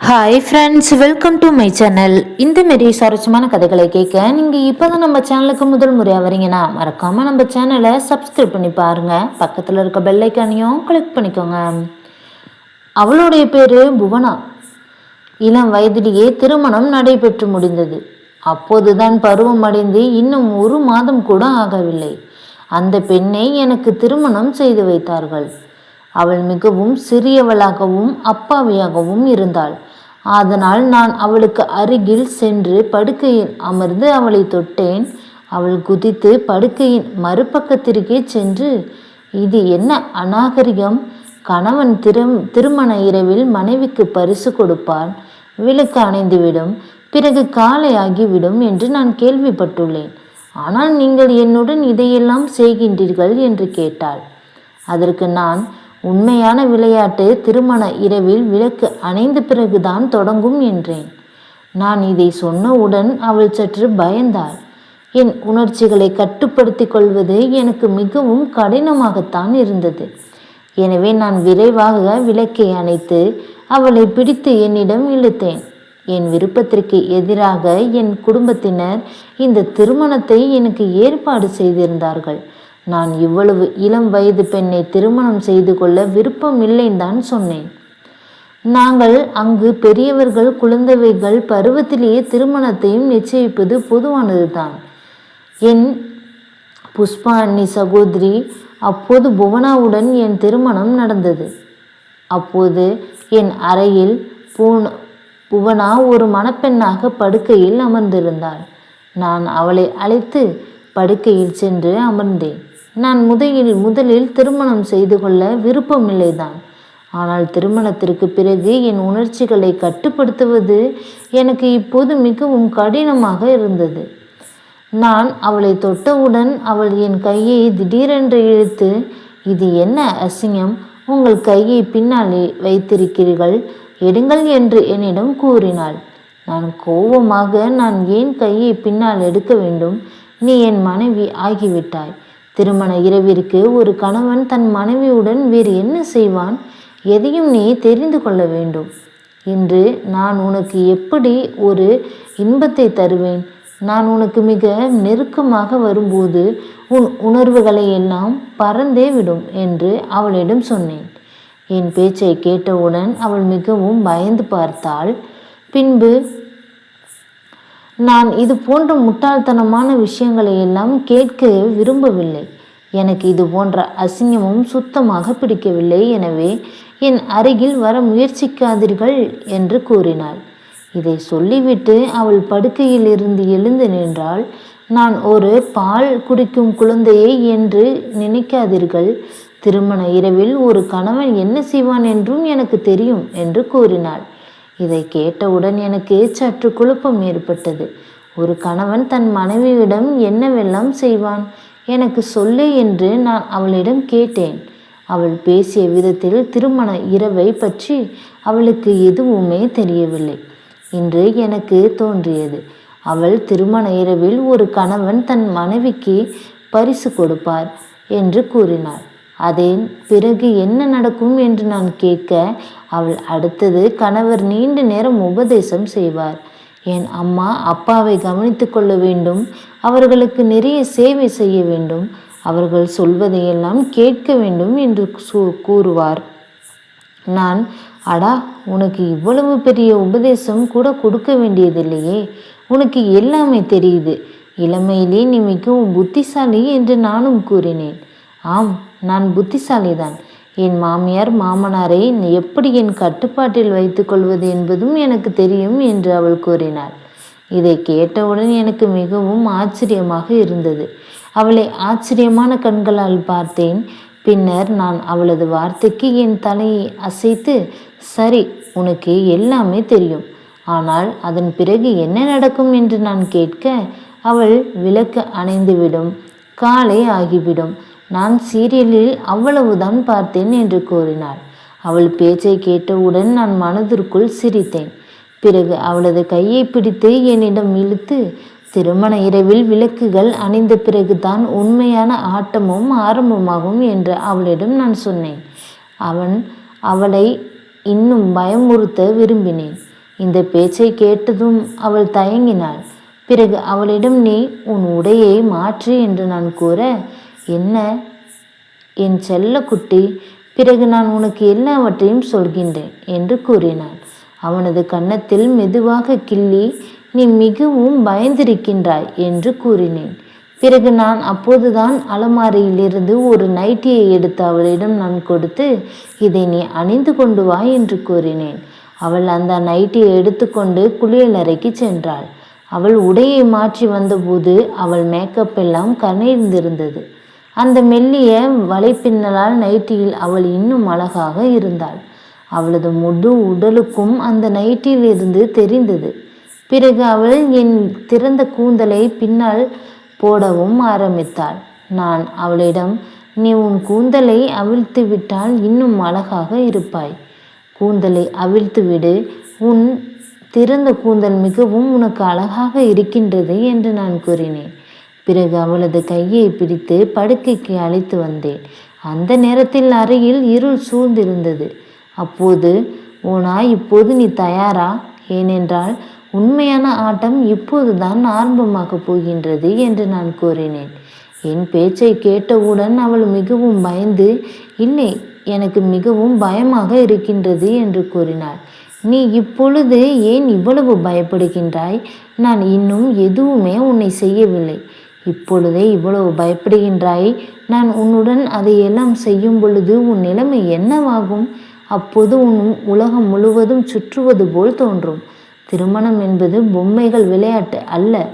Hi friends welcome to my channel இந்த மாரி சுவாரஸ்யமான கதைகளை கேட்க நீங்கள் இப்போ தான் நம்ம சேனலுக்கு முதல் முறையாக வரீங்கன்னா மறக்காமல் நம்ம சேனலை சப்ஸ்கிரைப் பண்ணி பாருங்கள் பக்கத்தில் இருக்க பெல்லைக்கானையும் கிளிக் பண்ணிக்கோங்க. அவளுடைய பேர் புவனா. இளம் வயதிலேயே திருமணம் நடைபெற்று முடிந்தது. அப்போதுதான் பருவம் அடைந்து இன்னும் ஒரு மாதம் கூட ஆகவில்லை. அந்த பெண்ணை எனக்கு திருமணம் செய்து வைத்தார்கள். அவள் மிகவும் சிறியவளாகவும் அப்பாவியாகவும் இருந்தாள். அதனால் நான் அவளுக்கு அருகில் சென்று படுக்கையில் அமர்ந்து அவளை தொட்டேன். அவள் குதித்து படுக்கையின் மறுபக்கத்திற்கே சென்று இது என்ன அநாகரிகம்? கணவன் திரும் திருமண இரவில் மனைவிக்கு பரிசு கொடுப்பான். விளக்கு அணைந்துவிடும். பிறகு காலை ஆகிவிடும் என்று நான் கேள்விப்பட்டுள்ளேன். ஆனால் நீங்கள் என்னுடன் இதையெல்லாம் செய்கின்றீர்கள் என்று கேட்டாள். அதற்கு நான் உண்மையான விளையாட்டு திருமண இரவில் விளக்கு அணைந்த பிறகுதான் தொடங்கும் என்றேன். நான் இதை சொன்னவுடன் அவள் சற்று பயந்தாள். என் உணர்ச்சிகளை கட்டுப்படுத்தி கொள்வது எனக்கு மிகவும் கடினமாகத்தான் இருந்தது. எனவே நான் விரைவாக விளக்கை அணைத்து அவளை பிடித்து என்னிடம் இழுத்தேன். என் விருப்பத்திற்கு எதிராக என் குடும்பத்தினர் இந்த திருமணத்தை எனக்கு ஏற்பாடு செய்திருந்தார்கள். நான் இவ்வளவு இளம் வயது பெண்ணை திருமணம் செய்து கொள்ள விருப்பம் இல்லைன்னு தான் சொன்னேன். நாங்கள் அங்கு பெரியவர்கள் குழந்தைகள் பருவத்திலேயே திருமணத்தையும் நிச்சயிப்பது பொதுவானது தான் என் புஷ்பா அண்ணி சகோதரி அப்போது புவனாவுடன் என் திருமணம் நடந்தது. அப்போது என் அறையில் பூன புவனா ஒரு மணப்பெண்ணாக படுக்கையில் அமர்ந்திருந்தாள். நான் அவளை அழைத்து படுக்கையில் சென்று அமர்ந்தேன். நான் முதலில் முதலில் திருமணம் செய்து கொள்ள விருப்பமில்லைதான். ஆனால் திருமணத்திற்கு பிறகு என் உணர்ச்சிகளை கட்டுப்படுத்துவது எனக்கு இப்போது மிகவும் கடினமாக இருந்தது. நான் அவளை தொட்டவுடன் அவள் என் கையை திடீரென்று இழுத்து இது என்ன அசிங்கம்? உங்கள் கையை பின்னாலே வைத்திருக்கிறீர்கள் எடுங்கள் என்று என்னிடம் கூறினாள். நான் கோபமாக நான் ஏன் கையை பின்னால் எடுக்க வேண்டும்? நீ என் மனைவி ஆகிவிட்டாய். திருமண இரவிற்கு ஒரு கணவன் தன் மனைவியுடன் வேறு என்ன செய்வான்? எதையும் நீ தெரிந்து கொள்ள வேண்டும். இன்று நான் உனக்கு எப்படி ஒரு இன்பத்தை தருவேன்? நான் உனக்கு மிக நெருக்கமாக வரும்போது உன் உணர்வுகளை எல்லாம் பறந்தே விடும் என்று அவளிடம் சொன்னேன். என் பேச்சை கேட்டவுடன் அவள் மிகவும் பயந்து பார்த்தாள். பின்பு நான் இது போன்ற முட்டாள்தனமான விஷயங்களை எல்லாம் கேட்க விரும்பவில்லை. எனக்கு இது போன்ற அசிங்கமும் சுத்தமாக பிடிக்கவில்லை. எனவே என் அருகில் வர முயற்சிக்காதீர்கள் என்று கூறினாள். இதை சொல்லிவிட்டு அவள் படுக்கையில் இருந்து எழுந்து நின்றால் நான் ஒரு பால் குடிக்கும் குழந்தையை என்று நினைக்காதீர்கள். திருமண இரவில் ஒரு கணவன் என்ன செய்வான் என்றும் எனக்கு தெரியும் என்று கூறினாள். இதை கேட்டவுடன் எனக்கு சற்று குழப்பம் ஏற்பட்டது. ஒரு கணவன் தன் மனைவியிடம் என்னவெல்லாம் செய்வான்? எனக்கு சொல்லு என்று நான் அவளிடம் கேட்டேன். அவள் பேசிய விதத்தில் திருமண இரவை பற்றி அவளுக்கு எதுவுமே தெரியவில்லை. என்று எனக்கு தோன்றியது. அவள் திருமண இரவில் ஒரு கணவன் தன் மனைவிக்கு பரிசு கொடுப்பார் என்று கூறினாள். அதன் பிறகு என்ன நடக்கும் என்று நான் கேட்க அவள் அடுத்தது கணவர் நீண்ட நேரம் உபதேசம் செய்வார். என் அம்மா அப்பாவை கவனித்து கொள்ள வேண்டும். அவர்களுக்கு நிறைய சேவை செய்ய வேண்டும். அவர்கள் சொல்வதையெல்லாம் கேட்க வேண்டும் என்று கூறுவார். நான் அடா உனக்கு இவ்வளவு பெரிய உபதேசம் கூட கொடுக்க வேண்டியதில்லையே. உனக்கு எல்லாமே தெரியுது. இளமையிலே நீ மிகவும் புத்திசாலி என்று நானும் கூறினேன். ஆம் நான் புத்திசாலிதான். என் மாமியார் மாமனாரை எப்படி என் கட்டுப்பாட்டில் வைத்துக்கொள்வது என்பதும் எனக்கு தெரியும் என்று அவள் கூறினாள். இதை கேட்டவுடன் எனக்கு மிகவும் ஆச்சரியமாக இருந்தது. அவளை ஆச்சரியமான கண்களால் பார்த்தேன். பின்னர் நான் அவளது வார்த்தைக்கு என் தலையை அசைத்து சரி உனக்கு எல்லாமே தெரியும். ஆனால் அதன் பிறகு என்ன நடக்கும் என்று நான் கேட்க அவள் விளக்கு அணைந்துவிடும். காலை ஆகிவிடும். நான் சீரியலில் அவ்வளவுதான் பார்த்தேன் என்று கூறினாள். அவள் பேச்சை கேட்டவுடன் நான் மனதிற்குள் சிரித்தேன். பிறகு அவளது கையை பிடித்து என்னிடம் இழுத்து திருமண இரவில் விளக்குகள் அணிந்த பிறகுதான் உண்மையான ஆட்டமும் ஆரம்பமாகும் என்று அவளிடம் நான் சொன்னேன். அவன் அவளை இன்னும் பயமுறுத்த விரும்பினேன். இந்த பேச்சை கேட்டதும் அவள் தயங்கினாள். பிறகு அவளிடம் நீ உன் உடையை மாற்று என்று நான் கூற என்ன? என் செல்லக்குட்டி பிறகு நான் உனக்கு எல்லாவற்றையும் சொல்கின்றேன் என்று கூறினான் அவனது கன்னத்தில் மெதுவாக கிள்ளி நீ மிகவும் பயந்திருக்கின்றாய் என்று கூறினேன். பிறகு நான் அப்போதுதான் அலமாரியிலிருந்து ஒரு நைட்டியை எடுத்து அவளிடம் நான் கொடுத்து இதை நீ அணிந்து கொண்டு வா என்று கூறினேன். அவள் அந்த நைட்டியை எடுத்துக்கொண்டு குளியலறைக்கு சென்றாள். அவள் உடையை மாற்றி வந்தபோது அவள் மேக்கப் எல்லாம் கனைந்திருந்தது அந்த மெல்லிய வலைப்பின்னலால் நைட்டியில் அவள் இன்னும் அழகாக இருந்தாள். அவளது முழு உடலுக்கும் அந்த நைட்டியிலிருந்து தெரிந்தது. பிறகு அவள் என் திறந்த கூந்தலை பின்னால் போடவும் ஆரம்பித்தாள். நான் அவளிடம் நீ உன் கூந்தலை அவிழ்த்து விட்டால் இன்னும் அழகாக இருப்பாய். கூந்தலை அவிழ்த்து விடு. உன் திறந்த கூந்தல் மிகவும் உனக்கு அழகாக இருக்கின்றது என்று நான் கூறினேன். பிறகு அவளது கையை பிடித்து படுக்கைக்கு அழைத்து வந்தேன். அந்த நேரத்தில் அறையில் இருள் சூழ்ந்திருந்தது. அப்போது ஓனா இப்போது நீ தயாரா? ஏனென்றால் உண்மையான ஆட்டம் இப்போதுதான் ஆரம்பமாகப் போகின்றது என்று நான் கூறினேன். என் பேச்சை கேட்டவுடன் அவள் மிகவும் பயந்து இல்லை எனக்கு மிகவும் பயமாக இருக்கின்றது என்று கூறினாள். நீ இப்பொழுது ஏன் இவ்வளவு பயப்படுகின்றாய்? நான் இன்னும் எதுவுமே உன்னை செய்யவில்லை. இப்பொழுதே இவ்வளவு பயப்படுகின்றாய் நான் உன்னுடன் அதையெல்லாம் செய்யும் பொழுது உன் நிலைமை என்னவாகும்? அப்போது உன் உலகம் முழுவதும் சுற்றுவது போல் தோன்றும். திருமணம் என்பது பொம்மைகள் விளையாட்டு அல்ல.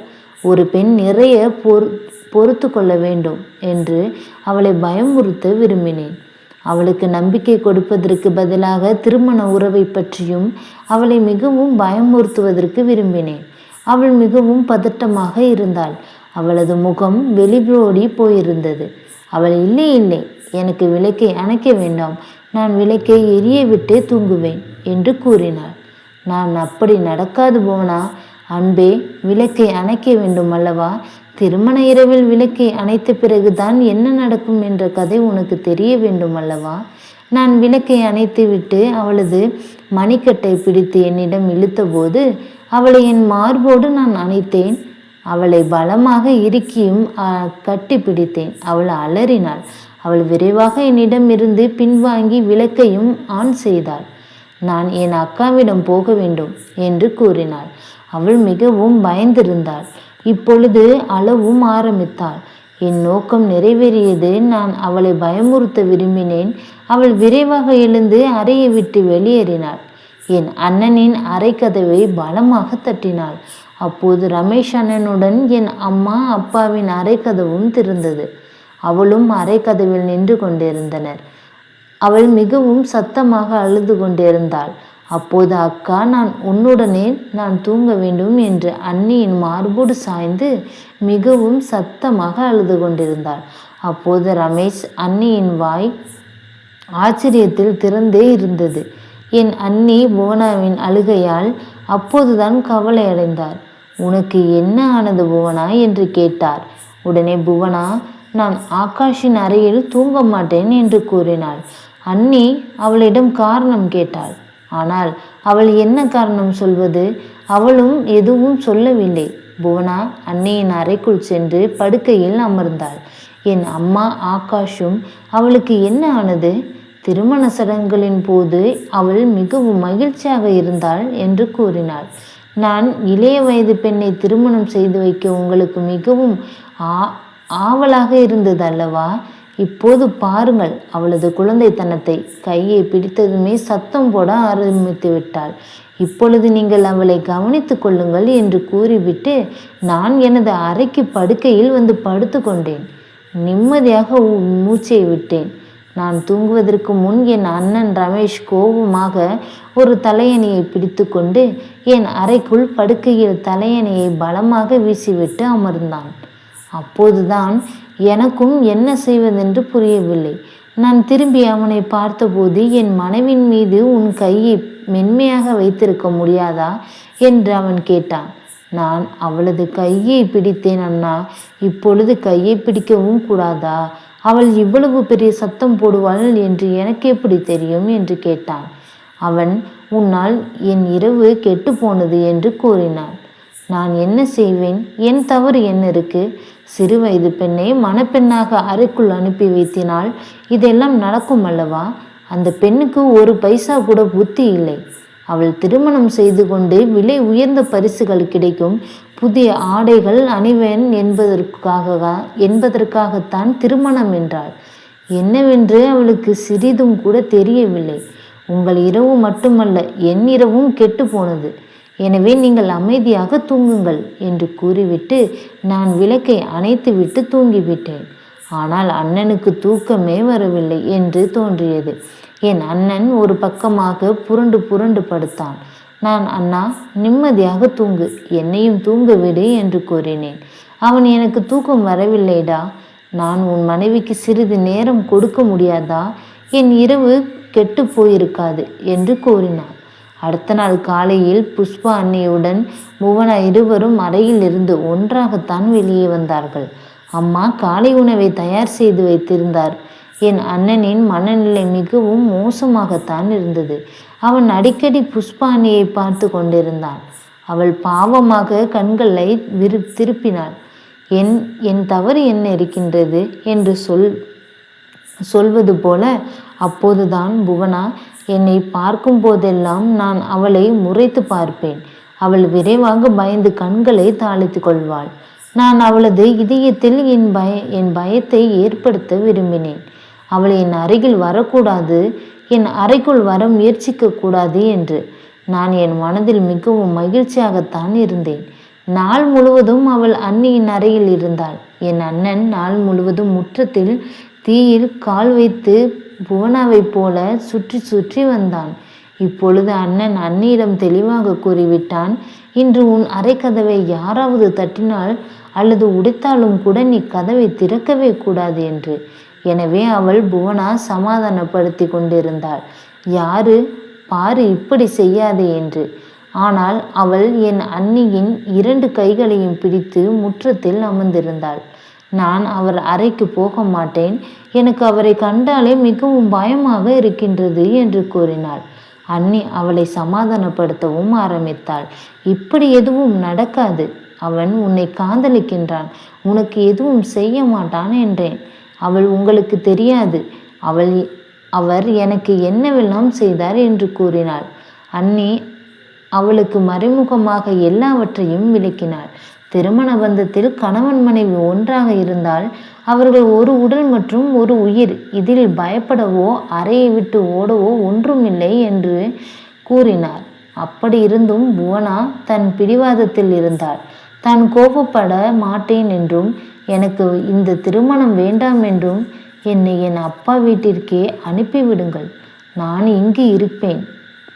ஒரு பெண் நிறைய பொறு பொறுத்து கொள்ள வேண்டும் என்று அவளை பயமுறுத்த விரும்பினேன். அவளுக்கு நம்பிக்கை கொடுப்பதற்கு பதிலாக திருமண உறவை பற்றியும் அவளை மிகவும் பயமுறுத்துவதற்கு விரும்பினேன். அவள் மிகவும் பதட்டமாக இருந்தாள். அவளது முகம் வெளிபோடி போயிருந்தது. அவள் இல்லை இல்லை எனக்கு விளக்கை அணைக்க வேண்டாம். நான் விளக்கை எரிய விட்டே தூங்குவேன் என்று கூறினாள். நான் அப்படி நடக்காது போனா அன்பே விளக்கை அணைக்க வேண்டும் அல்லவா? திருமண இரவில் விளக்கை அணைத்த பிறகுதான் என்ன நடக்கும் என்ற கதை உனக்கு தெரிய வேண்டும் அல்லவா? நான் விளக்கை அணைத்துவிட்டு அவளது மணிக்கட்டை பிடித்து என்னிடம் இழுத்தபோது அவளை என் மார்போடு நான் அணைத்தேன். அவளை பலமாக இறுக்கியும் கட்டி பிடித்தேன் அவள் அலறினாள். அவள் விரைவாக என்னிடம் இருந்து பின்வாங்கி விளக்கையும் ஆன் செய்தாள். நான் என் அக்காவிடம் போக வேண்டும் என்று கூறினாள். அவள் மிகவும் பயந்திருந்தாள். இப்பொழுது அளவும் ஆரம்பித்தாள். என் நோக்கம் நிறைவேறியது. நான் அவளை பயமுறுத்த விரும்பினேன். அவள் விரைவாக எழுந்து அறையை விட்டு வெளியேறினாள். என் அண்ணனின் அறைக்கதவை பலமாக தட்டினாள். அப்போது ரமேஷ் அண்ணனுடன் என் அம்மா அப்பாவின் அரைக்கதவும் திறந்தது. அவளும் அரைக்கதவில் நின்று கொண்டிருந்தனர். அவள் மிகவும் சத்தமாக அழுது கொண்டிருந்தாள். அப்போது அக்கா நான் உன்னுடனே நான் தூங்க வேண்டும் என்று அண்ணியின் மார்போடு சாய்ந்து மிகவும் சத்தமாக அழுது கொண்டிருந்தாள். அப்போது ரமேஷ் அண்ணியின் வாய் ஆச்சரியத்தில் திறந்தே இருந்தது. என் அண்ணி புவனாவின் அழுகையால் அப்போதுதான் கவலை அடைந்தார் உனக்கு என்ன ஆனது புவனா? என்று கேட்டார். உடனே புவனா நான் ஆகாஷின் அறையில் தூங்க மாட்டேன் என்று கூறினாள். அண்ணி அவளிடம் காரணம் கேட்டாள். ஆனால் அவள் என்ன காரணம் சொல்வது? அவளும் எதுவும் சொல்லவில்லை. புவனா அன்னையின் அறைக்குள் சென்று படுக்கையில் அமர்ந்தாள். என் அம்மா ஆகாஷும் அவளுக்கு என்ன ஆனது? திருமண சடங்குகளின் போது அவள் மிகவும் மகிழ்ச்சியாக இருந்தாள் என்று கூறினாள். நான் இளைய வயது பெண்ணை திருமணம் செய்து வைக்க உங்களுக்கு மிகவும் ஆ ஆவலாக இருந்தது அல்லவா? இப்போது பாருங்கள் அவளது குழந்தைத்தனத்தை. கையை பிடித்ததுமே சத்தம் போட ஆரம்பித்து விட்டாள். இப்பொழுது நீங்கள் அவளை கவனித்து கொள்ளுங்கள் என்று கூறிவிட்டு நான் எனது அறைக்கு படுக்கையில் வந்து படுத்து கொண்டேன். நிம்மதியாக மூச்சை விட்டேன். நான் தூங்குவதற்கு முன் என் அண்ணன் ரமேஷ் கோபமாக ஒரு தலையணையை பிடித்து கொண்டு என் அறைக்குள் படுக்கையில் தலையணையை பலமாக வீசிவிட்டு அமர்ந்தான். அப்போதுதான் எனக்கும் என்ன செய்வதென்று புரியவில்லை. நான் திரும்பி அவனை பார்த்தபோது என் மனைவின் மீது உன் கையை மென்மையாக வைத்திருக்க முடியாதா? என்று அவன் கேட்டான். நான் அவளது கையை பிடித்தேன் அண்ணா. இப்பொழுது கையை பிடிக்கவும் கூடாதா? அவள் இவ்வளவு பெரிய சத்தம் போடுவாள் என்று எனக்கு எப்படி தெரியும் என்று கேட்டான் அவன் உன்னால் என் இரவு கெட்டு போனது என்று கூறினான். நான் என்ன செய்வேன்? என் தவறு என்ன இருக்கு? சிறு வயது பெண்ணை மணப்பெண்ணாக அறைக்குள் அனுப்பி வைத்தினால் இதெல்லாம் நடக்கும் அல்லவா? அந்த பெண்ணுக்கு ஒரு பைசா கூட புத்தி இல்லை. அவள் திருமணம் செய்து கொண்டு விலை உயர்ந்த பரிசுகள் கிடைக்கும். புதிய ஆடைகள் அணிவேன் என்பதற்காக என்பதற்காகத்தான் திருமணம் என்றாள். என்னவென்று அவளுக்கு சிறிதும் கூட தெரியவில்லை. உங்கள் இரவு மட்டுமல்ல என் இரவும் கெட்டு போனது எனவே நீங்கள் அமைதியாக தூங்குங்கள் என்று கூறிவிட்டு நான் விளக்கை அணைத்துவிட்டு தூங்கிவிட்டேன். ஆனால் அண்ணனுக்கு தூக்கமே வரவில்லை என்று தோன்றியது. என் அண்ணன் ஒரு பக்கமாக புரண்டு புரண்டு படுத்தான். நான் அண்ணா நிம்மதியாக தூங்கு. என்னையும் தூங்க விடு என்று கூறினேன். அவன் எனக்கு தூக்கம் வரவில்லைடா. நான் உன் மனைவிக்கு சிறிது நேரம் கொடுக்க முடியாதா? என் இரவு கெட்டு போயிருக்காது என்று கூறினான். அடுத்த நாள் காலையில் புஷ்பா அன்னையுடன் புவனா இருவரும் அறையில் இருந்து ஒன்றாகத்தான் வெளியே வந்தார்கள். அம்மா காலை உணவை தயார் செய்து வைத்திருந்தார். என் அண்ணனின் மனநிலை மிகவும் மோசமாகத்தான் இருந்தது. அவன் அடிக்கடி புஷ்பானியை பார்த்து கொண்டிருந்தான். அவள் பாவமாக கண்களை விரு திருப்பினாள். என் என் தவறு என்ன இருக்கின்றது? என்று சொல் சொல்வது போல அப்போதுதான் புவனா என்னை பார்க்கும் போதெல்லாம் நான் அவளை முறைத்து பார்ப்பேன். அவள் விரைவாக பயந்து கண்களை தாளித்து கொள்வாள். நான் அவளது இதயத்தில் என் பய என் பயத்தை ஏற்படுத்த விரும்பினேன். அவள் என் அருகில் வரக்கூடாது என் அறைக்குள் வர முயற்சிக்க கூடாது என்று. நான் என் மனதில் மிகவும் மகிழ்ச்சியாகத்தான் இருந்தேன். நாள் முழுவதும் அவள் அன்னியின் அறையில் இருந்தாள். என் அண்ணன் நாள் முழுவதும் முற்றத்தில் தீயில் கால் வைத்து புவனாவைப் போல சுற்றி சுற்றி வந்தான். இப்பொழுது அண்ணன் அன்னியிடம் தெளிவாக கூறிவிட்டான் இன்று உன் அறைக்கதவை யாராவது தட்டினால் அல்லது உடைத்தாலும் கூட நீ கதவை திறக்கவே கூடாது என்று. எனவே அவள் புவனா சமாதானப்படுத்தி கொண்டிருந்தாள். யாரு? பாரு இப்படி செய்யாதே என்று. ஆனால் அவள் என் அன்னியின் இரண்டு கைகளையும் பிடித்து முற்றத்தில் அமர்ந்திருந்தாள். நான் அவர் அறைக்கு போக மாட்டேன். எனக்கு அவரை கண்டாலே மிகவும் பயமாக இருக்கின்றது என்று கூறினாள். அன்னி அவளை சமாதானப்படுத்தவும் ஆரம்பித்தாள். இப்படி எதுவும் நடக்காது. அவன் உன்னை காதலிக்கின்றான். உனக்கு எதுவும் செய்ய மாட்டான் என்றேன். அவள் உங்களுக்கு தெரியாது. அவள் அவர் எனக்கு என்னவெல்லாம் செய்தார் என்று கூறினாள். அன்னி அவளுக்கு மறைமுகமாக எல்லாவற்றையும் விளக்கினாள். திருமண பந்தத்தில் கணவன் மனைவி ஒன்றாக இருந்தால் அவர்கள் ஒரு உடல் மற்றும் ஒரு உயிர் இதில் பயப்படவோ அறையை விட்டு ஓடவோ ஒன்றுமில்லை என்று கூறினார் அப்படி இருந்தும் புவனா தன் பிடிவாதத்தில் இருந்தாள். தான் கோபப்பட மாட்டேன் என்றும் எனக்கு இந்த திருமணம் வேண்டாம் என்றும் என்னை என் அப்பா வீட்டிற்கே அனுப்பிவிடுங்கள் நான் இங்கு இருப்பேன்.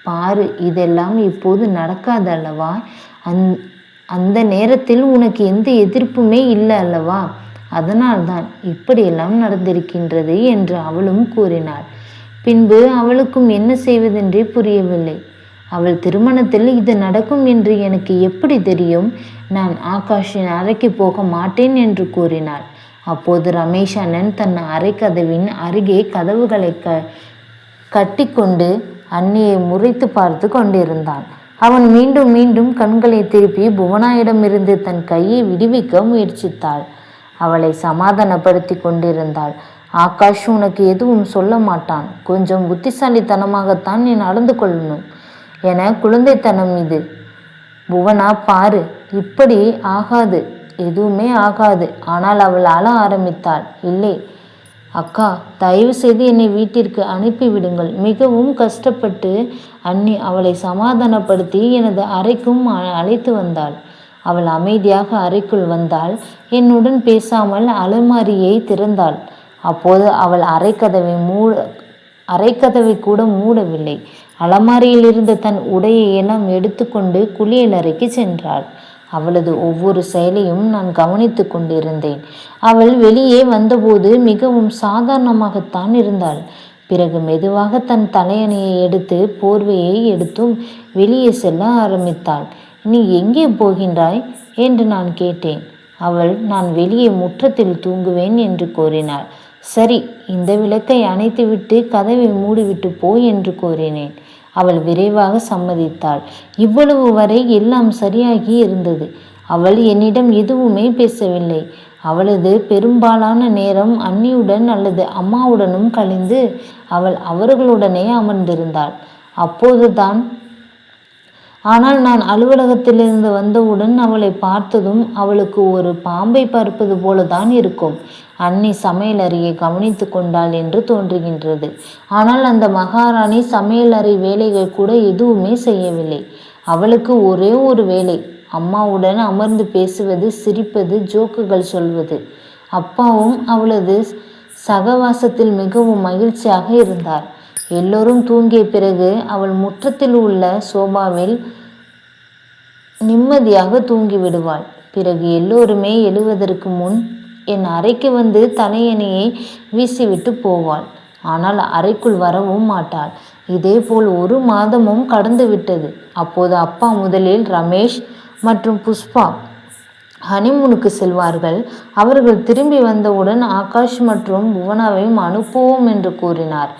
பாரு இதெல்லாம் இப்போது நடக்காது அல்லவா? அந் அந்த நேரத்தில் உனக்கு எந்த எதிர்ப்புமே இல்லை அல்லவா? அதனால்தான் இப்படியெல்லாம் நடந்திருக்கின்றது என்று அவளும் கூறினாள். பின்பு அவளுக்கும் என்ன செய்வதென்றே புரியவில்லை. அவள் திருமணத்தில் இது நடக்கும் என்று எனக்கு எப்படி தெரியும்? நான் ஆகாஷின் அறைக்கு போக மாட்டேன் என்று கூறினாள். அப்போது ரமேஷ் அண்ணன் தன் அறைக்கதவின் அருகே கதவுகளை க கட்டிக்கொண்டு அன்னியை முறைத்து பார்த்து கொண்டிருந்தான். அவன் மீண்டும் மீண்டும் கண்களை திருப்பி புவனாயிடமிருந்து தன் கையை விடுவிக்க முயற்சித்தாள். அவளை சமாதானப்படுத்தி கொண்டிருந்தாள். ஆகாஷ் உனக்கு எதுவும் சொல்ல மாட்டான். கொஞ்சம் புத்திசாலித்தனமாகத்தான் நீ நடந்து கொள்ளணும். என குழந்தைத்தனம் இது. புவனா பாரு இப்படி ஆகாது. எதுவுமே ஆகாது. ஆனால் அவள் அழ ஆரம்பித்தாள். இல்லை அக்கா தயவு செய்து என்னை வீட்டிற்கு அனுப்பிவிடுங்கள். மிகவும் கஷ்டப்பட்டு அன்னி அவளை சமாதானப்படுத்தி எனது அறைக்கும் அழைத்து வந்தாள். அவள் அமைதியாக அறைக்குள் வந்தாள். என்னுடன் பேசாமல் அலமாரியை திறந்தாள். அப்போது அவள் அரைக்கதவை மூட அரைக்கதவை கூட மூடவில்லை. அலமாரியில் இருந்த தன் உடையை எல்லாம் எடுத்துக்கொண்டு குளியலறைக்கு சென்றாள். அவளது ஒவ்வொரு செயலையும் நான் கவனித்து கொண்டிருந்தேன். அவள் வெளியே வந்தபோது மிகவும் சாதாரணமாகத்தான் இருந்தாள். பிறகு மெதுவாக தன் தலையணையை எடுத்து போர்வையை எடுத்தும் வெளியே செல்ல ஆரம்பித்தாள். நீ எங்கே போகின்றாய்? என்று நான் கேட்டேன். அவள் நான் வெளியே முற்றத்தில் தூங்குவேன் என்று கூறினாள். சரி இந்த விளக்கை அணைத்துவிட்டு கதவை மூடிவிட்டு போ என்று கூறினேன் அவள் விரைவாக சம்மதித்தாள். இவ்வளவு வரை எல்லாம் சரியாகி இருந்தது. அவள் என்னிடம் எதுவுமே பேசவில்லை. அவளது பெரும்பாலான நேரம் அண்ணியுடன் அல்லது அம்மாவுடனும் கழிந்து அவள் அவர்களுடனே அமர்ந்திருந்தாள். அப்போதுதான் ஆனால் நான் அலுவலகத்திலிருந்து வந்தவுடன் அவளை பார்த்ததும் அவளுக்கு ஒரு பாம்பை பார்ப்பது போலதான் இருக்கும். அன்னி சமையலறையை கவனித்து கொண்டாள் என்று தோன்றுகின்றது. ஆனால் அந்த மகாராணி சமையலறை வேலைகள் கூட எதுவுமே செய்யவில்லை. அவளுக்கு ஒரே ஒரு வேலை அம்மாவுடன் அமர்ந்து பேசுவது சிரிப்பது ஜோக்குகள் சொல்வது. அப்பாவும் அவளது சகவாசத்தில் மிகவும் மகிழ்ச்சியாக இருந்தார். எல்லோரும் தூங்கிய பிறகு அவள் முற்றத்தில் உள்ள சோபாவில் நிம்மதியாக தூங்கி விடுவாள். பிறகு எல்லோருமே எழுவதற்கு முன் என் அறைக்கு வந்து தலையணையை வீசிவிட்டு போவாள். ஆனால் அறைக்குள் வரவும் மாட்டாள். இதேபோல் ஒரு மாதமும் கடந்து விட்டது. அப்போது அப்பா முதலில் ரமேஷ் மற்றும் புஷ்பா ஹனிமூனுக்கு செல்வார்கள். அவர்கள் திரும்பி வந்தவுடன் ஆகாஷ் மற்றும் புவனாவையும் அனுப்புவோம் என்று கூறினார்.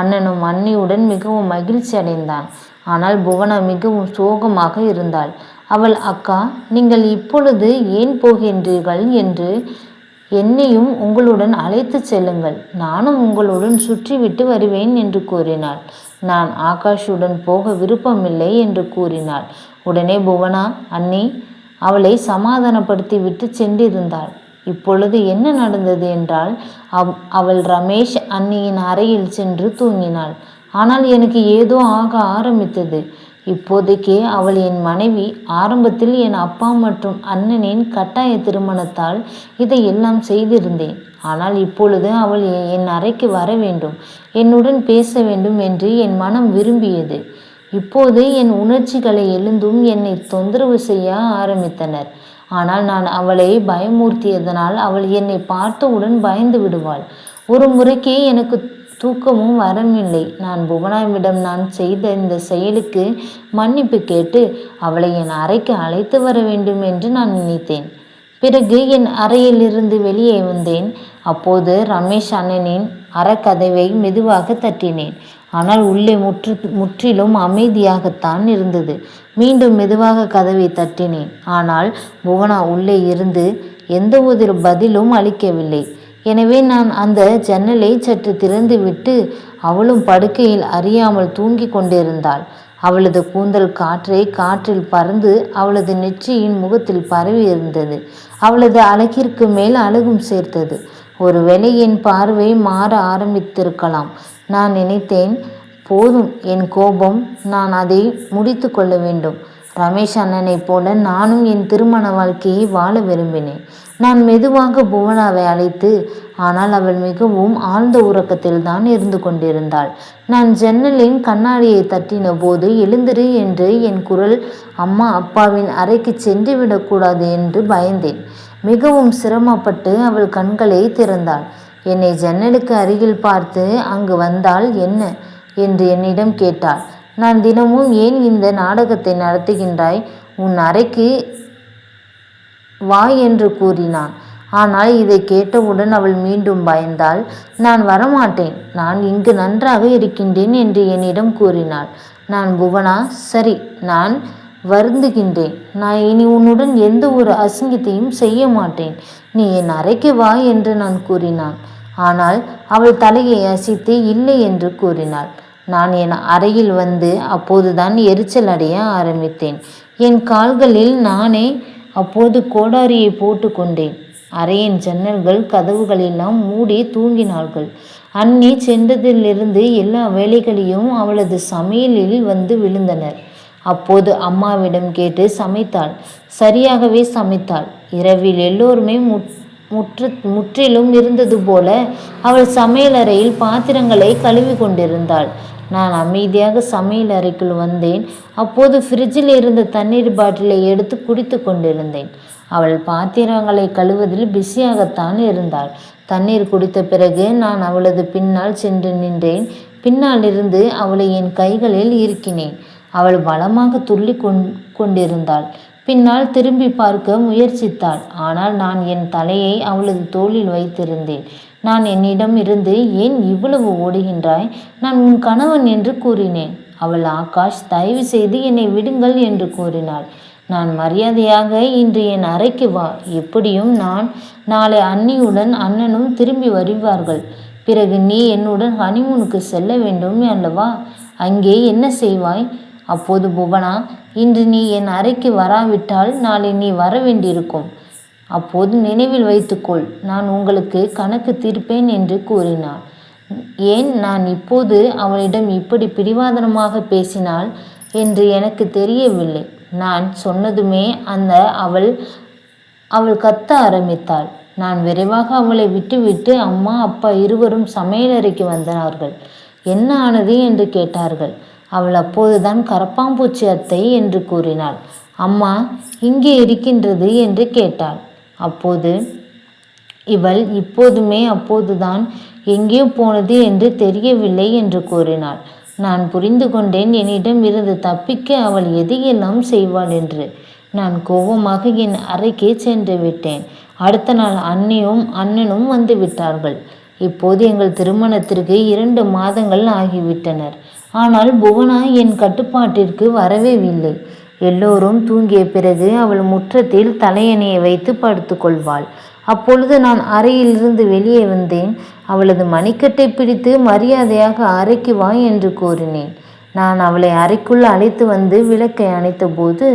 அண்ணனும் அன்னியுடன் மிகவும் மகிழ்ச்சி அடைந்தான். ஆனால் புவனா மிகவும் சோகமாக இருந்தாள். அவள் அக்கா நீங்கள் இப்பொழுது ஏன் போகின்றீர்கள் என்று என்னையும் உங்களுடன் அழைத்து செல்லுங்கள். நானும் உங்களுடன் சுற்றிவிட்டு வருவேன் என்று கூறினாள். நான் ஆகாஷுடன் போக விருப்பமில்லை என்று கூறினாள். உடனே புவனா அண்ணி அவளை சமாதானப்படுத்தி விட்டு சென்றிருந்தாள். இப்பொழுது என்ன நடந்தது என்றால் அவ் அவள் ரமேஷ் அன்னியின் அறையில் சென்று தூங்கினாள். ஆனால் எனக்கு ஏதோ ஆக ஆரம்பித்தது. இப்போதைக்கே அவள் என் மனைவி ஆரம்பத்தில் என் அப்பா மற்றும் அண்ணனின் கட்டாய திருமணத்தால் இதை எல்லாம் செய்திருந்தேன். ஆனால் இப்பொழுது அவள் என் அறைக்கு வர வேண்டும் என்னுடன் பேச வேண்டும் என்று என் மனம் விரும்பியது. இப்போது என் உணர்ச்சிகளை எழுந்தும் என்னை தொந்தரவு செய்ய ஆரம்பித்தனர். ஆனால் நான் அவளை பயமூர்த்தியதனால் அவள் என்னை பார்த்தவுடன் பயந்து விடுவாள். ஒரு முறைக்கு எனக்கு தூக்கமும் வரவில்லை. நான் புவனாவிடம் நான் செய்த இந்த செயலுக்கு மன்னிப்பு கேட்டு அவளை என் அறைக்கு அழைத்து வர வேண்டும் என்று நான் நினைத்தேன். பிறகு என் அறையிலிருந்து வெளியே வந்தேன். அப்போது ரமேஷ் அண்ணனின் அறக்கதவை மெதுவாக தட்டினேன். ஆனால் உள்ளே முற்று முற்றிலும் அமைதியாகத்தான் இருந்தது. மீண்டும் மெதுவாக கதவை தட்டினேன். ஆனால் புவனா உள்ளே இருந்து எந்த ஒரு பதிலும் அளிக்கவில்லை. எனவே நான் அந்த ஜன்னலை சற்று திறந்துவிட்டு அவளும் படுக்கையில் அறியாமல் தூங்கி கொண்டிருந்தாள். அவளது கூந்தல் காற்றை காற்றில் பறந்து அவளது நெற்றியின் முகத்தில் பரவி இருந்தது. அவளது அழகிற்கு மேல் அழகும் சேர்த்தது. ஒருவேளை என் பார்வை மாற ஆரம்பித்திருக்கலாம். நான் நினைத்தேன் போதும் என் கோபம் நான் அதை முடித்து கொள்ள வேண்டும். ரமேஷ் அண்ணனைப் போல நானும் என் திருமண வாழ்க்கையை வாழ விரும்பினேன். நான் மெதுவாக புவனாவை அழைத்து ஆனால் அவள் மிகவும் ஆழ்ந்த உறக்கத்தில் தான் இருந்து கொண்டிருந்தாள். நான் ஜன்னலின் கண்ணாடியை தட்டின போது எழுந்திரு என்று என் குரல் அம்மா அப்பாவின் அறைக்கு சென்று விடக்கூடாது என்று பயந்தேன். மிகவும் சிரமப்பட்டு அவள் கண்களை திறந்தாள். என்னை ஜன்னலுக்கு அருகில் பார்த்து அங்கு வந்தால் என்ன? என்று என்னிடம் கேட்டாள். நான் தினமும் ஏன் இந்த நாடகத்தை நடத்துகின்றாய்? உன் அறைக்கு வா என்று கூறினான். ஆனால் இதை கேட்டவுடன் அவள் மீண்டும் பயந்தாள். நான் வரமாட்டேன். நான் இங்கு நன்றாக இருக்கின்றேன் என்று என்னிடம் கூறினாள். நான் புவனா? சரி. நான் வருந்துகின்றேன். நான் இனி உன்னுடன் எந்த ஒரு அசிங்கத்தையும் செய்ய மாட்டேன். நீ என் அறைக்கு வா என்று நான் கூறினான். ஆனால் அவள் தலையை அசைத்து இல்லை என்று கூறினாள். நான் என் அறையில் வந்து அப்போதுதான் எரிச்சல் அடைய ஆரம்பித்தேன். என் கால்களில் நானே அப்போது கோடாரியை போட்டுக்கொண்டேன் அறையின் ஜன்னல்கள் கதவுகள் எல்லாம் மூடி தூங்கினார்கள். அன்னி சென்றதிலிருந்து எல்லா வேலைகளையும் அவளது சமையலில் வந்து விழுந்தனர். அப்போது அம்மாவிடம் கேட்டு சமைத்தாள். சரியாகவே சமைத்தாள். இரவில் எல்லோருமே முற்று முற்றிலும் இருந்தது போல அவள் சமையலறையில் பாத்திரங்களை கழுவி கொண்டிருந்தாள். நான் அமைதியாக சமையல் அறைக்குள் வந்தேன். அப்போது ஃப்ரிட்ஜில் இருந்த தண்ணீர் பாட்டிலை எடுத்து குடித்து கொண்டிருந்தேன். அவள் பாத்திரங்களை கழுவதில் பிஸியாகத்தான் இருந்தாள். தண்ணீர் குடித்த பிறகு நான் அவளது பின்னால் சென்று நின்றேன். பின்னால் இருந்து அவளை என் கைகளில் இருக்கினேன் அவள் பலமாக துள்ளி கொண்டிருந்தாள். பின்னால் திரும்பி பார்க்க முயற்சித்தாள். ஆனால் நான் என் தலையை அவளது தோளில் வைத்திருந்தேன். நான் என்னிடம் இருந்து ஏன் இவ்வளவு ஓடுகின்றாய்? நான் உன் கணவன் என்று கூறினேன். அவள் ஆகாஷ் தயவு செய்து என்னை விடுங்கள் என்று கூறினாள். நான் மரியாதையாக இன்று என் அறைக்கு வா. எப்படியும் நான் நாளை அண்ணியுடன் அண்ணனும் திரும்பி வருவார்கள். பிறகு நீ என்னுடன் ஹனிமூனுக்கு செல்ல வேண்டும் அல்லவா? அங்கே என்ன செய்வாய்? அப்போது புவனா இன்று நீ என் அறைக்கு வராவிட்டால் நாளை நீ வர வேண்டியிருக்கும் அப்போது நினைவில் வைத்துக்கொள் நான் உங்களுக்கு கணக்கு தீர்ப்பேன் என்று கூறினாள். ஏன் நான் இப்போது அவளிடம் இப்படி பிடிவாதனமாக பேசினாள் என்று எனக்கு தெரியவில்லை. நான் சொன்னதுமே அந்த அவள் அவள் கத்த ஆரம்பித்தாள். நான் விரைவாக அவளை விட்டுவிட்டு அம்மா அப்பா இருவரும் சமையலறைக்கு வந்தார்கள். என்ன ஆனது என்று கேட்டார்கள். அவள் அப்போதுதான் கரப்பாம்பூச்சி அத்தை என்று கூறினாள். அம்மா இங்கே இருக்கின்றது என்று கேட்டாள். அப்போது இவள் இப்போதுமே அப்போதுதான் எங்கே போனது என்று தெரியவில்லை என்று கூறினாள். நான் புரிந்து கொண்டேன் என்னிடம் இருந்து தப்பிக்க அவள் எதையெல்லாம் செய்வாள் என்று. நான் கோபமாக என் அறைக்கே சென்று விட்டேன். அடுத்த நாள் அண்ணியும் அண்ணனும் வந்து விட்டார்கள். இப்போது எங்கள் திருமணத்திற்கு இரண்டு மாதங்கள் ஆகிவிட்டனர். ஆனால் புவனா என் கட்டுப்பாட்டிற்கு வரவே இல்லை எல்லோரும் தூங்கிய பிறகு அவள் முற்றத்தில் தலையணையை வைத்து படுத்துக்கொள்வாள் அப்பொழுது நான் அறையிலிருந்து வெளியே வந்தேன். அவளது மணிக்கட்டை பிடித்து மரியாதையாக அறைக்கு வா என்று கூறினேன். நான் அவளை அறைக்குள் அழைத்து வந்து விளக்கை அணைத்தபோது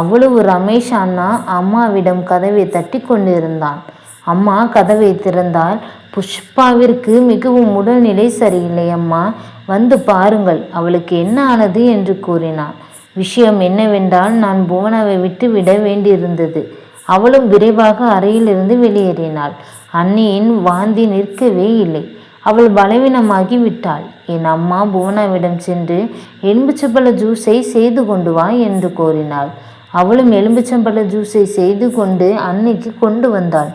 அவ்வளவு ரமேஷ் அண்ணா அம்மாவிடம் கதவை தட்டி கொண்டிருந்தான். அம்மா கதவை திறந்தால் புஷ்பாவிற்கு மிகவும் உடல்நிலை சரியில்லை அம்மா. வந்து பாருங்கள் அவளுக்கு என்ன ஆனது என்று கூறினான் விஷயம் என்னவென்றால் நான் புவனாவை விட்டு விட வேண்டியிருந்தது. அவளும் விரைவாக அறையிலிருந்து வெளியேறினாள். அன்னியின் வாந்தி நிற்கவே இல்லை. அவள் பலவீனமாகி விட்டாள். என் அம்மா புவனாவிடம் சென்று எலும்பிச்சம்பழ ஜூஸை செய்து கொண்டு வா என்று கூறினாள். அவளும் எலும்பிச்சம்பழ ஜூஸை செய்து கொண்டு அன்னைக்கு கொண்டு வந்தாள்.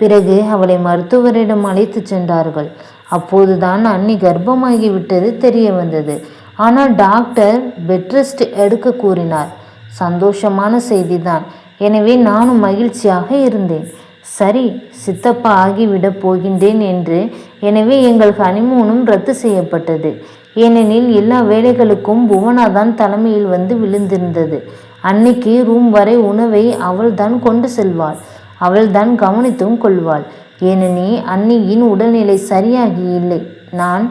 பிறகு அவளை மருத்துவரிடம் அழைத்து சென்றார்கள். அப்போதுதான் அன்னி கர்ப்பமாகி விட்டது தெரிய வந்தது. ஆனால் டாக்டர் பெட்ரெஸ்ட் எடுக்க கூறினார். சந்தோஷமான செய்திதான். எனவே நானும் மகிழ்ச்சியாக இருந்தேன். சரி சித்தப்பா ஆகிவிடப் போகின்றேன் என்று. எனவே எங்கள் ஹனிமூனும் ரத்து செய்யப்பட்டது. ஏனெனில் எல்லா வேலைகளுக்கும் புவனா தான் தலைமையில் வந்து விழுந்திருந்தது. அன்னைக்கு ரூம் வரை உணவை அவள் தான் கொண்டு செல்வாள். அவள் தான் கவனித்தும் கொள்வாள். ஏனெனில் அன்னியின் உடல்நிலை சரியாகி இல்லை. நான்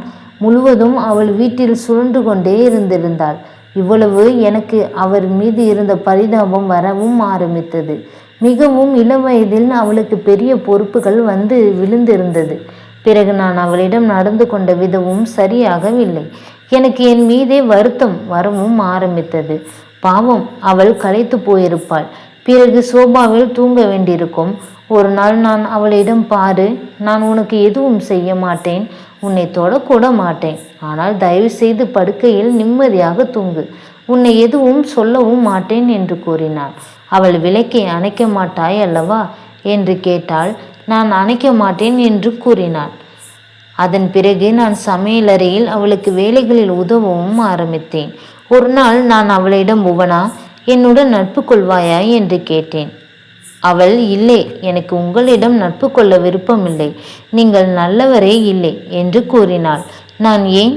முழுவதும் அவள் வீட்டில் சுழன்று கொண்டே இருந்திருந்தாள். இவ்வளவு எனக்கு அவர் மீது இருந்த பரிதாபம் வரவும் ஆரம்பித்தது. மிகவும் இளவயதில் அவளுக்கு பெரிய பொறுப்புகள் வந்து விழுந்திருந்தது. பிறகு நான் அவளிடம் நடந்து கொண்ட விதமும் சரியாகவில்லை. எனக்கு என் மீதே வருத்தம் வரவும் ஆரம்பித்தது. பாவம் அவள் களைத்து போயிருப்பாள். பிறகு சோபாவில் தூங்க வேண்டியிருக்கும். ஒரு நாள் நான் அவளிடம் பாரு நான் உனக்கு எதுவும் செய்ய மாட்டேன். உன்னை தொடக்கூட மாட்டேன். ஆனால் தயவு செய்து படுக்கையில் நிம்மதியாக தூங்கு. உன்னை எதுவும் சொல்லவும் மாட்டேன் என்று கூறினாள். அவள் விளக்கை அணைக்க மாட்டாய் அல்லவா? என்று கேட்டால் நான் அணைக்க மாட்டேன் என்று கூறினாள். அதன் பிறகு நான் சமையலறையில் அவளுக்கு வேலைகளில் உதவவும் ஆரம்பித்தேன். ஒரு நாள் நான் அவளிடம் புவனா என்னுடன் நட்பு கொள்வாயா என்று கேட்டேன். அவள் இல்லை எனக்கு உங்களிடம் நட்பு கொள்ள விருப்பமில்லை. நீங்கள் நல்லவரே இல்லை என்று கூறினாள். நான் ஏன்?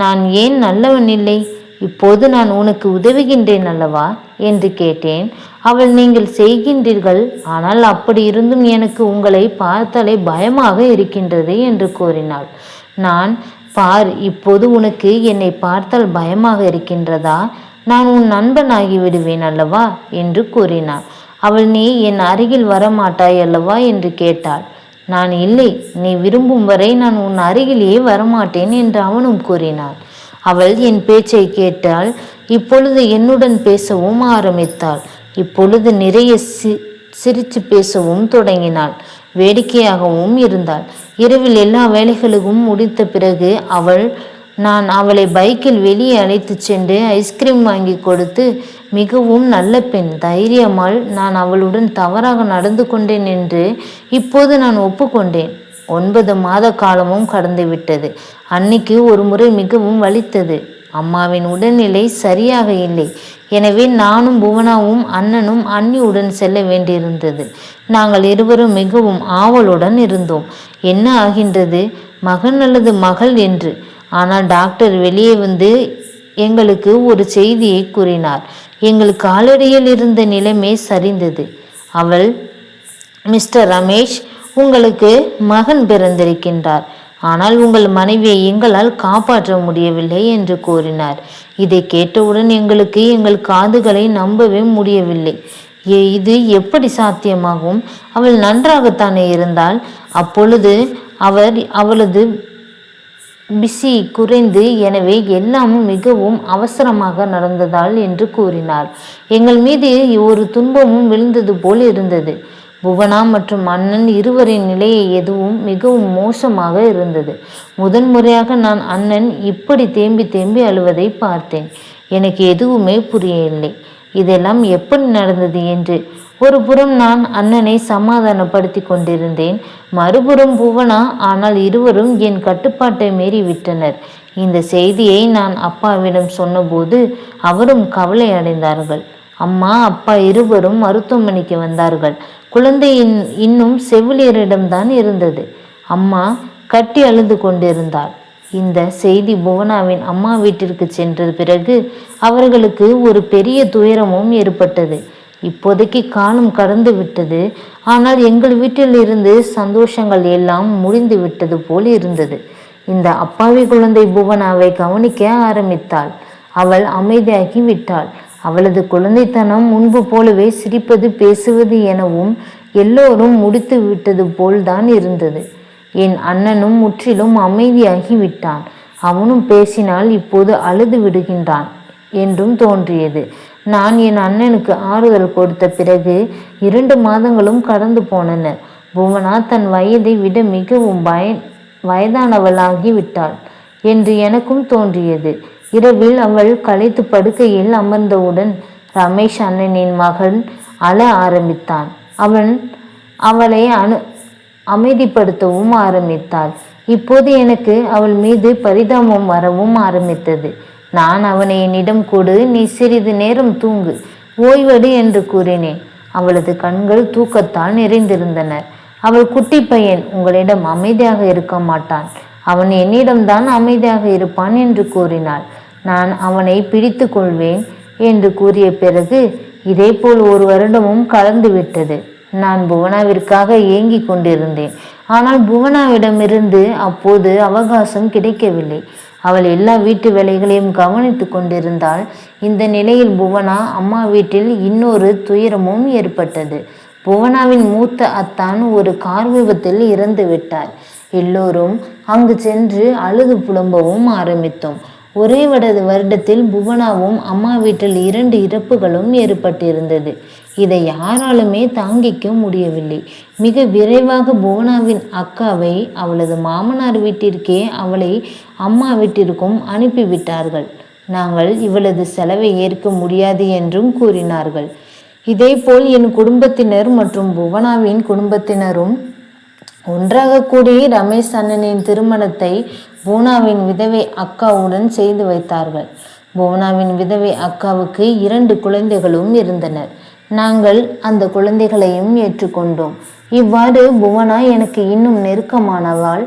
நான் ஏன் நல்லவன் இல்லை? இப்போது நான் உனக்கு உதவுகின்றேன் அல்லவா? என்று கேட்டேன். அவள் நீங்கள் செய்கின்றீர்கள். ஆனால் அப்படி இருந்தும் எனக்கு உங்களை பார்த்தாலே பயமாக இருக்கின்றது என்று கூறினாள். நான் பார் இப்போது உனக்கு என்னை பார்த்தால் பயமாக இருக்கின்றதா? நான் உன் நண்பனாகி விடுவேன் அல்லவா? என்று கூறினான் அவள் நீ என் அருகில் வரமாட்டாய் அல்லவா? என்று கேட்டாள். நான் இல்லை. நீ விரும்பும் வரை நான் உன் அருகிலேயே வரமாட்டேன் என்று அவனும் கூறினான் அவள் என் பேச்சை கேட்டால் இப்பொழுது என்னுடன் பேசவும் ஆரம்பித்தாள். இப்பொழுது நிறைய சி சிரித்து பேசவும் தொடங்கினாள். வேடிக்கையாகவும் இருந்தாள். இரவில் எல்லா வேலைகளுக்கும் முடித்த பிறகு அவள் நான் அவளை பைக்கில் வெளியே அழைத்து சென்று ஐஸ்கிரீம் வாங்கி கொடுத்து மிகவும் நல்ல பெண் தைரியமால் நான் அவளுடன் தவறாக நடந்து கொண்டேன் என்று இப்போது நான் ஒப்புக்கொண்டேன். ஒன்பது மாத காலமும் கடந்துவிட்டது அன்னைக்கு ஒரு முறை மிகவும் வலித்தது. அம்மாவின் உடல்நிலை சரியாக இல்லை. எனவே நானும் புவனாவும் அண்ணனும் அன்னியுடன் செல்ல வேண்டியிருந்தது. நாங்கள் இருவரும் மிகவும் ஆவலுடன் இருந்தோம். என்ன ஆகின்றது? மகன் அல்லது மகள் என்று ஆனால் டாக்டர் வெளியே வந்து எங்களுக்கு ஒரு செய்தியை கூறினார். எங்கள் காலடியில் இருந்த நிலைமை சரிந்தது. அவள் மிஸ்டர் ரமேஷ் உங்களுக்கு மகன் பிறந்திருக்கின்றார். ஆனால் உங்கள் மனைவியை எங்களால் காப்பாற்ற முடியவில்லை என்று கூறினார். இதை கேட்டவுடன் எங்களுக்கு எங்கள் காதுகளை நம்பவே முடியவில்லை. இது எப்படி சாத்தியமாகும்? அவள் நன்றாகத்தானே இருந்தால் அப்பொழுது அவர் அவளது பிசி குறைந்து எனவே எல்லாமும் மிகவும் அவசரமாக நடந்ததால் என்று கூறினார். எங்கள் மீது ஒரு துன்பமும் விழுந்தது போல் இருந்தது. புவனா மற்றும் அண்ணன் இருவரின் நிலையை எதுவும் மிகவும் மோசமாக இருந்தது. முதன்முறையாக நான் அண்ணன் இப்படி தேம்பி தேம்பி அழுவதை பார்த்தேன். எனக்கு எதுவுமே புரியவில்லை. இதெல்லாம் எப்படி நடந்தது என்று ஒரு புறம் நான் அண்ணனை சமாதானப்படுத்தி கொண்டிருந்தேன் மறுபுறம் புவனா ஆனால் இருவரும் என் கட்டுப்பாட்டை மீறி விட்டனர். இந்த செய்தியை நான் அப்பாவிடம் சொன்னபோது அவரும் கவலை அடைந்தார்கள். அம்மா அப்பா இருவரும் மருத்துவமனைக்கு வந்தார்கள். குழந்தையின் இன்னும் செவிலியரிடம்தான் இருந்தது. அம்மா கட்டி அழுது கொண்டிருந்தாள். இந்த செய்தி புவனாவின் அம்மா வீட்டிற்கு சென்ற பிறகு அவர்களுக்கு ஒரு பெரிய துயரமும் ஏற்பட்டது. இப்போதைக்கு காலம் கடந்து விட்டது. ஆனால் எங்கள் வீட்டில் இருந்து சந்தோஷங்கள் எல்லாம் முடிந்து விட்டது போல் இருந்தது. இந்த அப்பாவி குழந்தை புவனாவை கவனிக்க ஆரம்பித்தாள். அவள் அமைதியாகி விட்டாள். அவளது குழந்தைத்தனம் முன்பு போலவே சிரிப்பது பேசுவது எனவும் எல்லோரும் முடித்து விட்டது போல்தான் இருந்தது. என் அண்ணனும் முற்றிலும் அமைதியாகி விட்டான். அவனும் பேசினால் இப்போது அழுது விடுகின்றான் என்றும் தோன்றியது. நான் என் அண்ணனுக்கு ஆறுதல் கொடுத்த பிறகு இரண்டு மாதங்களும் கடந்து போனன. புவனா தன் வயதை விட மிகவும் பய வயதானவளாகி விட்டாள் என்று எனக்கும் தோன்றியது. இரவில் அவள் களைத்து படுக்கையில் அமர்ந்தவுடன் ரமேஷ் அண்ணனின் மகன் அழ ஆரம்பித்தான். அவன் அவளை அணு அமைதிப்படுத்தவும் ஆரம்பித்தாள். இப்போது எனக்கு அவள் மீது பரிதாபம் வரவும் ஆரம்பித்தது. நான் அவனை என்னிடம் கொடு நீ சிறிது நேரம் தூங்கு ஓய்வெடு என்று கூறினேன். அவளது கண்கள் தூக்கத்தால் நிறைந்திருந்தன. அவள் குட்டி பையன் உங்களிடம் அமைதியாக இருக்க மாட்டான். அவன் என்னிடம்தான் அமைதியாக இருப்பான் என்று கூறினாள். நான் அவனை பிடித்து கொள்வேன் என்று கூறிய பிறகு இதேபோல் ஒரு வருடமும் கலந்து விட்டது. நான் புவனாவிற்காக ஏங்கிக் கொண்டிருந்தேன். ஆனால் புவனாவிடமிருந்து அப்போது அவகாசம் கிடைக்கவில்லை. அவள் எல்லா வீட்டு வேலைகளையும் கவனித்து கொண்டிருந்தாள். இந்த நிலையில் புவனா அம்மா வீட்டில் இன்னொரு துயரமும் ஏற்பட்டது. புவனாவின் மூத்த அத்தான் ஒரு கார் விபத்தில் இறந்து விட்டார் எல்லோரும் அங்கு சென்று அழுது புலம்பவும் ஆரம்பித்தோம். ஒரே வடது வருடத்தில் புவனாவும் அம்மா வீட்டில் இரண்டு இறப்புகளும் ஏற்பட்டிருந்தது. இதை யாராலுமே தாங்கிக்க முடியவில்லை. மிக விரைவாக புவனாவின் அக்காவை அவளது மாமனார் வீட்டிற்கே அவளை அம்மா வீட்டிற்கும் அனுப்பிவிட்டார்கள். நாங்கள் இவளது செலவை ஏற்க முடியாது என்றும் கூறினார்கள். இதேபோல் என் குடும்பத்தினர் மற்றும் புவனாவின் குடும்பத்தினரும் ஒன்றாக கூடி ரமேஷ் அண்ணனின் திருமணத்தை பூனாவின் விதவை அக்காவுடன் செய்து வைத்தார்கள். புவனாவின் விதவை அக்காவுக்கு இரண்டு குழந்தைகளும் இருந்தனர். நாங்கள் அந்த குழந்தைகளையும் ஏற்றுக்கொண்டோம். இவ்வாறு புவனா எனக்கு இன்னும் நெருக்கமானவாள்.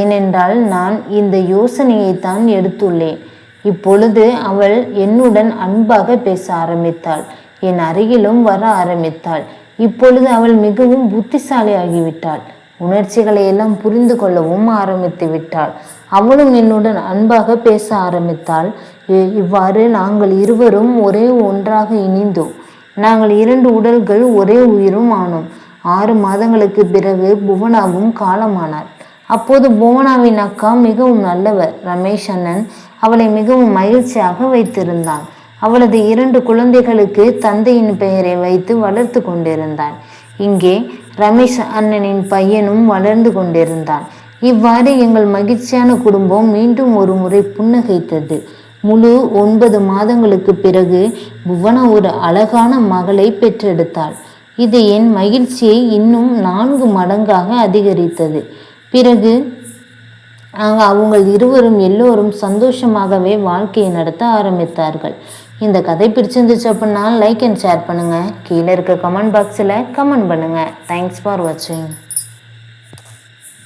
ஏனென்றால் நான் இந்த யோசனையை தான் எடுத்துள்ளேன். இப்பொழுது அவள் என்னுடன் அன்பாக பேச ஆரம்பித்தாள். என் அருகிலும் வர ஆரம்பித்தாள். இப்பொழுது அவள் மிகவும் புத்திசாலியாகிவிட்டாள். உணர்ச்சிகளை எல்லாம் புரிந்து கொள்ளவும் ஆரம்பித்து விட்டாள். அவளும் என்னுடன் அன்பாக பேச ஆரம்பித்தாள். இ- இவ்வாறு நாங்கள் இருவரும் ஒரே ஒன்றாக இணைந்தோம். நாங்கள் இரண்டு உடல்கள் ஒரே உயிரும் ஆனோம். ஆறு மாதங்களுக்கு பிறகு புவனாவும் காலமானாள் அப்போது புவனாவின் அக்கா மிகவும் நல்லவர் ரமேஷ் அண்ணன். அவளை மிகவும் மகிழ்ச்சியாக வைத்திருந்தான். அவளது இரண்டு குழந்தைகளுக்கு தந்தையின் பெயரை வைத்து வளர்த்து கொண்டிருந்தான் இங்கே ரமேஷ் அண்ணனின் பையனும் வளர்ந்து கொண்டிருந்தான். இவ்வாறு எங்கள் மகிழ்ச்சியான குடும்பம் மீண்டும் ஒரு முறை புன்னகைத்தது. முழு ஒன்பது மாதங்களுக்கு பிறகு புவன ஒரு அழகான மகளை பெற்றெடுத்தாள். இது என் மகிழ்ச்சியை இன்னும் நான்கு மடங்காக அதிகரித்தது. பிறகு அங்க அவங்க இருவரும் எல்லோரும் சந்தோஷமாகவே வாழ்க்கையை நடத்த ஆரம்பித்தார்கள். இந்த கதை பிடிச்சிருந்துச்சு அப்படின்னா லைக் அண்ட் ஷேர் பண்ணுங்கள் கீழே இருக்க கமெண்ட் பாக்ஸில் கமெண்ட் பண்ணுங்கள் தேங்க்ஸ் ஃபார் வாட்சிங்